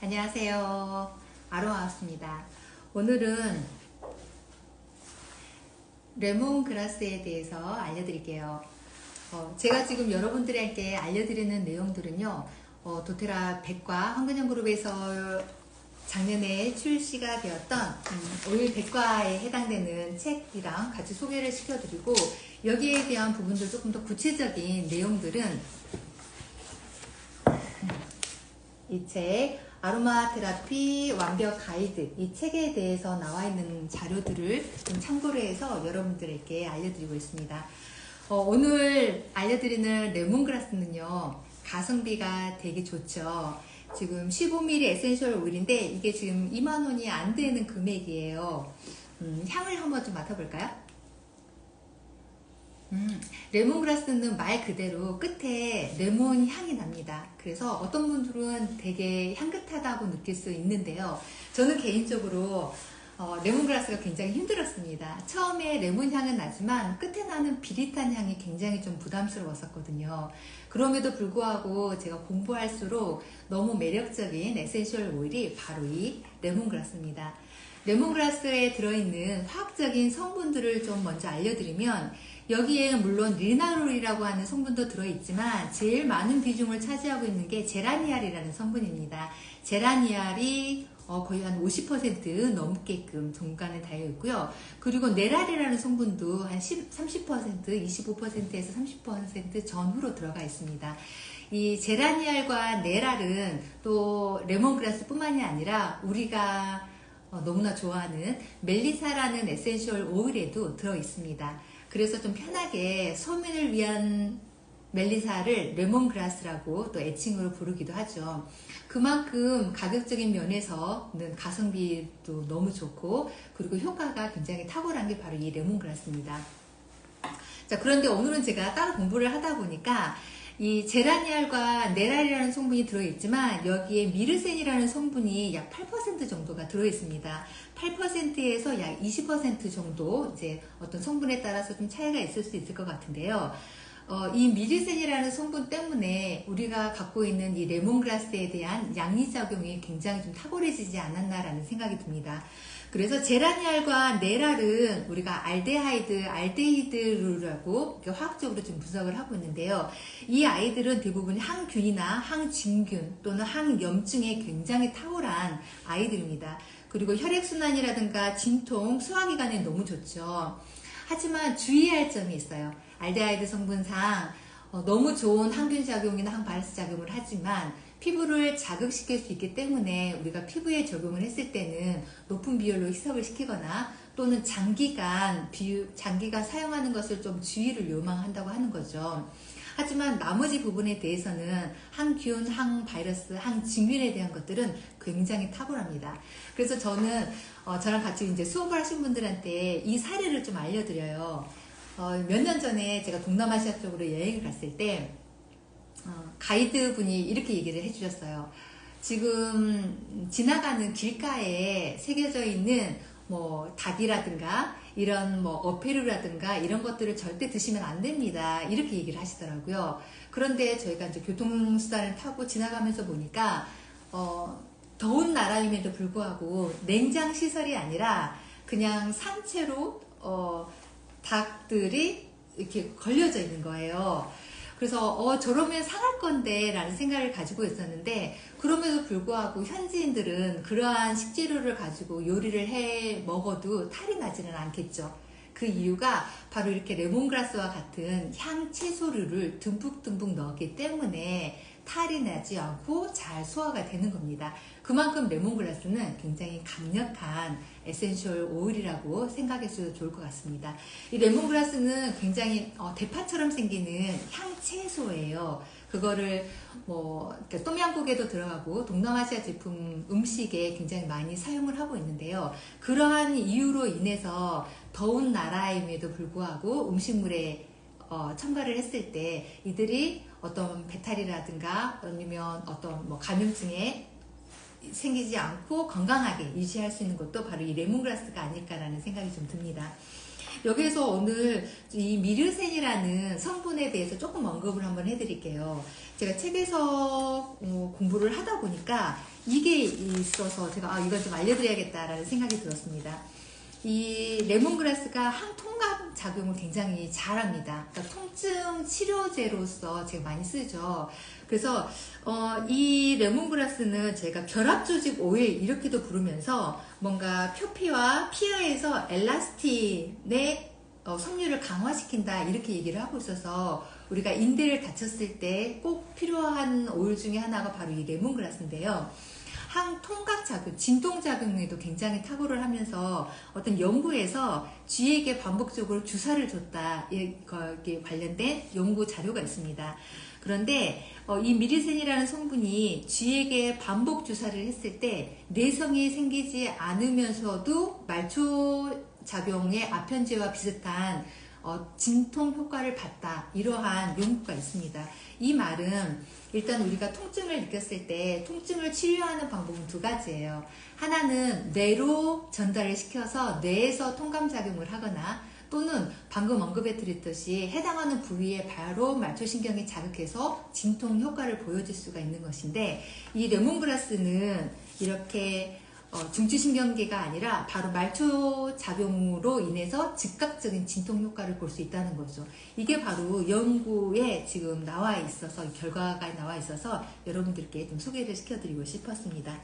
안녕하세요. 아로하우스입니다. 오늘은 레몬그라스에 대해서 알려드릴게요. 어, 제가 지금 여러분들에게 알려드리는 내용들은요, 어, 도테라 백과 황근영 그룹에서 작년에 출시가 되었던 음, 오일 백과에 해당되는 책이랑 같이 소개를 시켜드리고 여기에 대한 부분들 조금 더 구체적인 내용들은 이책 아로마 테라피 완벽 가이드 이 책에 대해서 나와 있는 자료들을 좀 참고를 해서 여러분들에게 알려드리고 있습니다. 어, 오늘 알려드리는 레몬그라스는요 가성비가 되게 좋죠. 지금 15ml 에센셜 오일인데 이게 지금 2만 원이 안 되는 금액이에요. 음, 향을 한번 좀 맡아볼까요? 음, 레몬그라스는 말 그대로 끝에 레몬 향이 납니다. 그래서 어떤 분들은 되게 향긋하다고 느낄 수 있는데요. 저는 개인적으로 어, 레몬그라스가 굉장히 힘들었습니다. 처음에 레몬 향은 나지만 끝에 나는 비릿한 향이 굉장히 좀 부담스러웠었거든요. 그럼에도 불구하고 제가 공부할수록 너무 매력적인 에센셜 오일이 바로 이 레몬그라스입니다. 레몬그라스에 들어있는 화학적인 성분들을 좀 먼저 알려드리면 여기에 물론 리나롤이라고 하는 성분도 들어있지만 제일 많은 비중을 차지하고 있는 게 제라니알이라는 성분입니다. 제라니알이 어, 거의 한 50% 넘게끔 종간에 달려 있고요. 그리고 네랄이라는 성분도 한 10, 30%, 25%에서 30% 전후로 들어가 있습니다. 이 제라니알과 네랄은 또 레몬그라스 뿐만이 아니라 우리가 어, 너무나 좋아하는 멜리사라는 에센셜 오일에도 들어 있습니다. 그래서 좀 편하게 서민을 위한 멜리사를 레몬그라스라고 또 애칭으로 부르기도 하죠. 그만큼 가격적인 면에서는 가성비도 너무 좋고 그리고 효과가 굉장히 탁월한 게 바로 이 레몬그라스입니다. 자 그런데 오늘은 제가 따로 공부를 하다 보니까 이 제라니알과 네랄이라는 성분이 들어있지만 여기에 미르센이라는 성분이 약 8% 정도가 들어있습니다. 8%에서 약 20% 정도 이제 어떤 성분에 따라서 좀 차이가 있을 수 있을 것 같은데요. 어, 이 미르센이라는 성분 때문에 우리가 갖고 있는 이 레몬그라스에 대한 양리작용이 굉장히 좀 탁월해지지 않았나라는 생각이 듭니다. 그래서 제라니알과 네랄은 우리가 알데하이드, 알데히드라고 화학적으로 좀 분석을 하고 있는데요. 이 아이들은 대부분 항균이나 항진균 또는 항염증에 굉장히 탁월한 아이들입니다. 그리고 혈액순환이라든가 진통, 소화기관에 너무 좋죠. 하지만 주의할 점이 있어요. 알데하이드 성분상 어, 너무 좋은 항균 작용이나 항바이러스 작용을 하지만 피부를 자극시킬 수 있기 때문에 우리가 피부에 적용을 했을 때는 높은 비율로 희석을 시키거나 또는 장기간 비유, 장기간 사용하는 것을 좀 주의를 요망한다고 하는 거죠. 하지만 나머지 부분에 대해서는 항균, 항바이러스, 항진균에 대한 것들은 굉장히 탁월합니다. 그래서 저는 어, 저랑 같이 이제 수업을 하신 분들한테 이 사례를 좀 알려드려요. 어, 몇 년 전에 제가 동남아시아 쪽으로 여행을 갔을 때 어, 가이드 분이 이렇게 얘기를 해주셨어요. 지금 지나가는 길가에 새겨져 있는 뭐 닭이라든가 이런 뭐 어페르라든가 이런 것들을 절대 드시면 안 됩니다. 이렇게 얘기를 하시더라고요. 그런데 저희가 이제 교통수단을 타고 지나가면서 보니까 어, 더운 나라임에도 불구하고 냉장 시설이 아니라 그냥 산채로 어, 닭들이 이렇게 걸려져 있는 거예요. 그래서 어 저러면 상할 건데 라는 생각을 가지고 있었는데 그럼에도 불구하고 현지인들은 그러한 식재료를 가지고 요리를 해 먹어도 탈이 나지는 않겠죠. 그 이유가 바로 이렇게 레몬그라스와 같은 향 채소류를 듬뿍듬뿍 넣었기 때문에 탈이 나지 않고 잘 소화가 되는 겁니다. 그만큼 레몬그라스는 굉장히 강력한 에센셜 오일이라고 생각해도 좋을 것 같습니다. 이 레몬그라스는 굉장히 어, 대파처럼 생기는 향채소예요. 그거를 뭐ต้ม양국에도 들어가고 동남아시아 제품 음식에 굉장히 많이 사용을 하고 있는데요. 그러한 이유로 인해서 더운 나라임에도 불구하고 음식물에 어, 첨가를 했을 때 이들이 어떤 배탈이라든가 아니면 어떤 뭐 감염증에 생기지 않고 건강하게 유지할 수 있는 것도 바로 이 레몬그라스가 아닐까라는 생각이 좀 듭니다. 여기에서 오늘 이 미르센이라는 성분에 대해서 조금 언급을 한번 해드릴게요. 제가 책에서 어, 공부를 하다 보니까 이게 있어서 제가 아, 이걸 좀 알려드려야겠다라는 생각이 들었습니다. 이 레몬그라스가 항통감 작용을 굉장히 잘합니다. 그러니까 통증 치료제로서 제가 많이 쓰죠. 그래서 어, 이 레몬그라스는 제가 결합조직 오일 이렇게도 부르면서 뭔가 표피와 피하에서 엘라스틴의 어, 섬유를 강화시킨다 이렇게 얘기를 하고 있어서 우리가 인대를 다쳤을 때 꼭 필요한 오일 중에 하나가 바로 이 레몬그라스인데요. 항통각 작용, 진통 작용에도 굉장히 탁월을 하면서 어떤 연구에서 쥐에게 반복적으로 주사를 줬다 이거에 관련된 연구 자료가 있습니다. 그런데 어, 이 미리센이라는 성분이 쥐에게 반복 주사를 했을 때 내성이 생기지 않으면서도 말초 작용의 아편제와 비슷한 어, 진통 효과를 봤다. 이러한 연구가 있습니다. 이 말은 일단 우리가 통증을 느꼈을 때 통증을 치료하는 방법은 두 가지예요. 하나는 뇌로 전달을 시켜서 뇌에서 통감작용을 하거나 또는 방금 언급해 드렸듯이 해당하는 부위에 바로 말초신경이 자극해서 진통 효과를 보여줄 수가 있는 것인데 이 레몬그라스는 이렇게 어, 중추신경계가 아니라 바로 말초 작용으로 인해서 즉각적인 진통 효과를 볼 수 있다는 거죠. 이게 바로 연구에 지금 나와 있어서 결과가 나와 있어서 여러분들께 좀 소개를 시켜드리고 싶었습니다.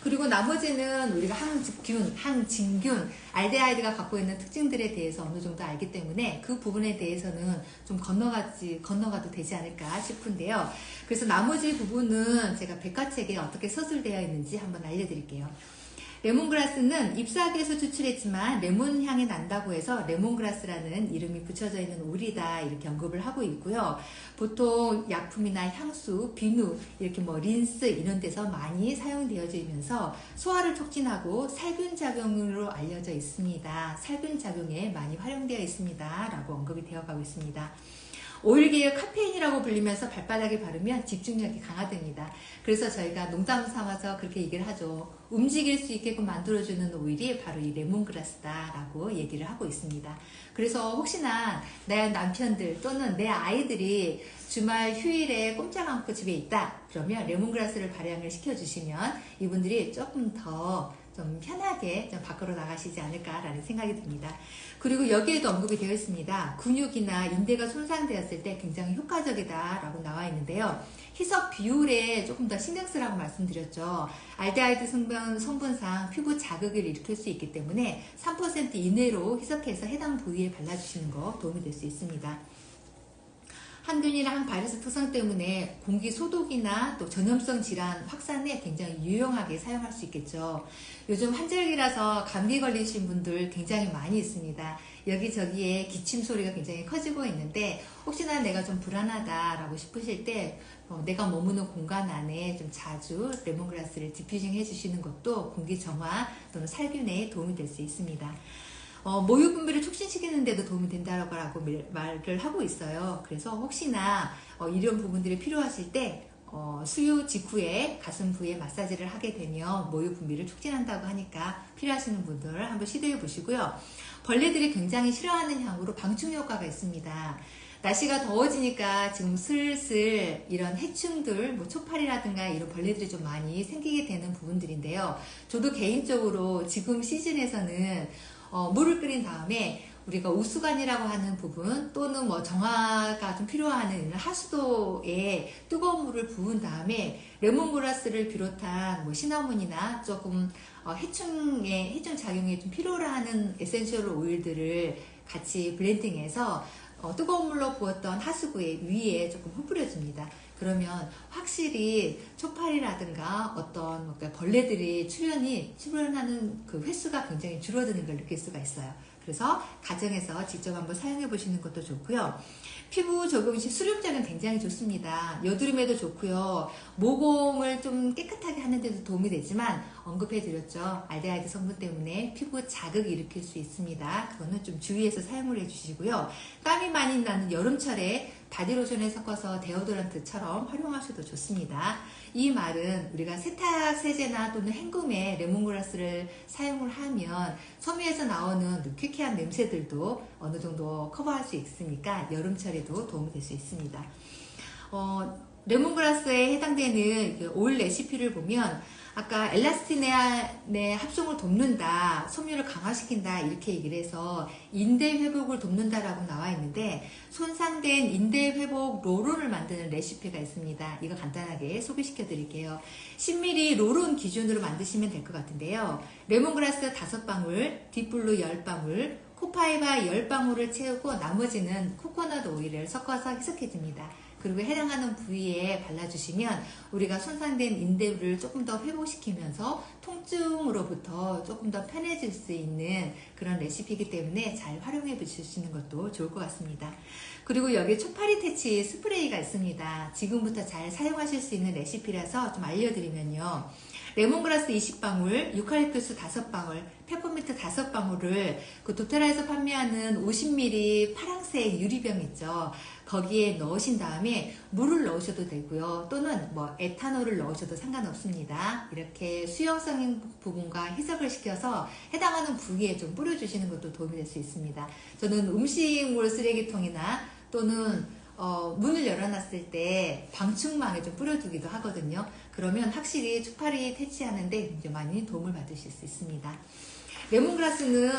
그리고 나머지는 우리가 항균, 항진균, 알데하이드가 갖고 있는 특징들에 대해서 어느 정도 알기 때문에 그 부분에 대해서는 좀 건너가지 건너가도 되지 않을까 싶은데요. 그래서 나머지 부분은 제가 백과책에 어떻게 서술되어 있는지 한번 알려드릴게요. 레몬그라스는 잎사귀에서 추출했지만 레몬 향이 난다고 해서 레몬그라스라는 이름이 붙여져 있는 오리다 이렇게 언급을 하고 있고요. 보통 약품이나 향수, 비누, 이렇게 뭐 린스 이런 데서 많이 사용되어지면서 소화를 촉진하고 살균 작용으로 알려져 있습니다. 살균 작용에 많이 활용되어 있습니다. 라고 언급이 되어 가고 있습니다. 오일계의 카페인이라고 불리면서 발바닥에 바르면 집중력이 강화됩니다. 그래서 저희가 농담 삼아서 그렇게 얘기를 하죠. 움직일 수 있게끔 만들어주는 오일이 바로 이 레몬그라스다라고 얘기를 하고 있습니다. 그래서 혹시나 내 남편들 또는 내 아이들이 주말 휴일에 꼼짝 않고 집에 있다 그러면 레몬그라스를 발향을 시켜주시면 이분들이 조금 더 좀 편하게 좀 밖으로 나가시지 않을까라는 생각이 듭니다. 그리고 여기에도 언급이 되어 있습니다. 근육이나 인대가 손상되었을 때 굉장히 효과적이다라고 나와 있는데요. 희석 비율에 조금 더 신경 쓰라고 말씀드렸죠. 알데하이드 성분, 성분상 피부 자극을 일으킬 수 있기 때문에 3% 이내로 희석해서 해당 부위에 발라주시는 거 도움이 될 수 있습니다. 항균이나 항바이러스 특성 때문에 공기 소독이나 또 전염성 질환 확산에 굉장히 유용하게 사용할 수 있겠죠. 요즘 환절기라서 감기 걸리신 분들 굉장히 많이 있습니다. 여기저기에 기침 소리가 굉장히 커지고 있는데 혹시나 내가 좀 불안하다라고 싶으실 때 어, 내가 머무는 공간 안에 좀 자주 레몬그라스를 디퓨징 해주시는 것도 공기 정화 또는 살균에 도움이 될 수 있습니다. 어, 모유 분비를 촉진시키는 데도 도움이 된다고 말을 하고 있어요. 그래서 혹시나 어, 이런 부분들이 필요하실 때 어, 수유 직후에 가슴 부위에 마사지를 하게 되면 모유 분비를 촉진한다고 하니까 필요하시는 분들 한번 시도해 보시고요. 벌레들이 굉장히 싫어하는 향으로 방충 효과가 있습니다. 날씨가 더워지니까 지금 슬슬 이런 해충들, 뭐 초파리라든가 이런 벌레들이 좀 많이 생기게 되는 부분들인데요. 저도 개인적으로 지금 시즌에서는 어, 물을 끓인 다음에 우리가 우수관이라고 하는 부분 또는 뭐 정화가 좀 필요한 하수도에 뜨거운 물을 부은 다음에 레몬그라스를 비롯한 뭐 시나몬이나 조금 어, 해충의 해충 작용에 좀 필요로 하는 에센셜 오일들을 같이 블렌딩해서 어, 뜨거운 물로 부었던 하수구의 위에 조금 흩뿌려 줍니다. 그러면 확실히 초파리라든가 어떤 벌레들이 출현이 출현하는 그 횟수가 굉장히 줄어드는 걸 느낄 수가 있어요. 그래서 가정에서 직접 한번 사용해 보시는 것도 좋고요. 피부 시 수렴장은 굉장히 좋습니다. 여드름에도 좋고요. 모공을 좀 깨끗하게 하는 데도 도움이 되지만 언급해 드렸죠. 알데하이드 성분 때문에 피부 자극을 일으킬 수 있습니다. 그거는 좀 주의해서 사용을 해 주시고요. 땀이 많이 나는 여름철에 바디로션에 섞어서 데오도란트처럼 활용하셔도 좋습니다. 이 말은 우리가 세탁 세제나 또는 헹굼에 레몬그라스를 사용을 하면 섬유에서 나오는 쾌쾌한 냄새들도 어느 정도 커버할 수 있으니까 여름철에도 도움이 될 수 있습니다. 어, 레몬그라스에 해당되는 그 레시피를 보면 아까 엘라스틴의 합성을 돕는다, 섬유를 강화시킨다 이렇게 얘기를 해서 인대 회복을 돕는다라고 나와 있는데 손상된 인대 회복 로론을 만드는 레시피가 있습니다. 이거 간단하게 소개시켜 드릴게요. 10ml 로론 기준으로 만드시면 될 것 같은데요. 레몬그라스 5방울, 딥블루 10방울, 코파이바 10방울을 채우고 나머지는 코코넛 오일을 섞어서 희석해 줍니다. 그리고 해당하는 부위에 발라주시면 우리가 손상된 인대를 조금 더 회복시키면서 통증으로부터 조금 더 편해질 수 있는 그런 레시피이기 때문에 잘 활용해 보시는 것도 좋을 것 같습니다. 그리고 여기 초파리 퇴치 스프레이가 있습니다. 지금부터 잘 사용하실 수 있는 레시피라서 좀 알려드리면요. 레몬그라스 20방울, 유칼립투스 5방울, 페퍼민트 5방울을 그 도테라에서 판매하는 50ml 파랑색 유리병 있죠. 거기에 넣으신 다음에 물을 넣으셔도 되고요. 또는 뭐 에탄올을 넣으셔도 상관없습니다. 이렇게 수용성 부분과 희석을 시켜서 해당하는 부위에 좀 뿌려주시는 것도 도움이 될 수 있습니다. 저는 음식물 쓰레기통이나 또는 어, 문을 열어놨을 때 방충망에 좀 뿌려두기도 하거든요. 그러면 확실히 추파리 퇴치하는데 이제 많이 도움을 받으실 수 있습니다. 레몬그라스는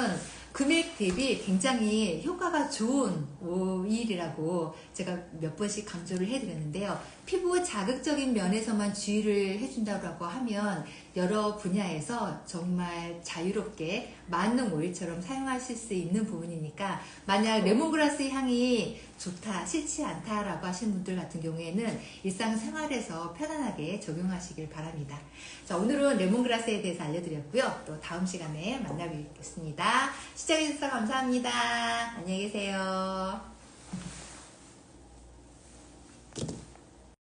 금액 대비 굉장히 효과가 좋은 오일이라고 제가 몇 번씩 강조를 해드렸는데요. 피부 자극적인 면에서만 주의를 해준다고 하면 여러 분야에서 정말 자유롭게 만능 오일처럼 사용하실 수 있는 부분이니까 만약 레몬그라스 향이 좋다, 싫지 않다라고 하시는 분들 같은 경우에는 일상생활에서 편안하게 적용하시길 바랍니다. 자, 오늘은 레몬그라스에 대해서 알려드렸고요. 또 다음 시간에 만나 뵙겠습니다. 시청해주셔서 감사합니다. 안녕히 계세요.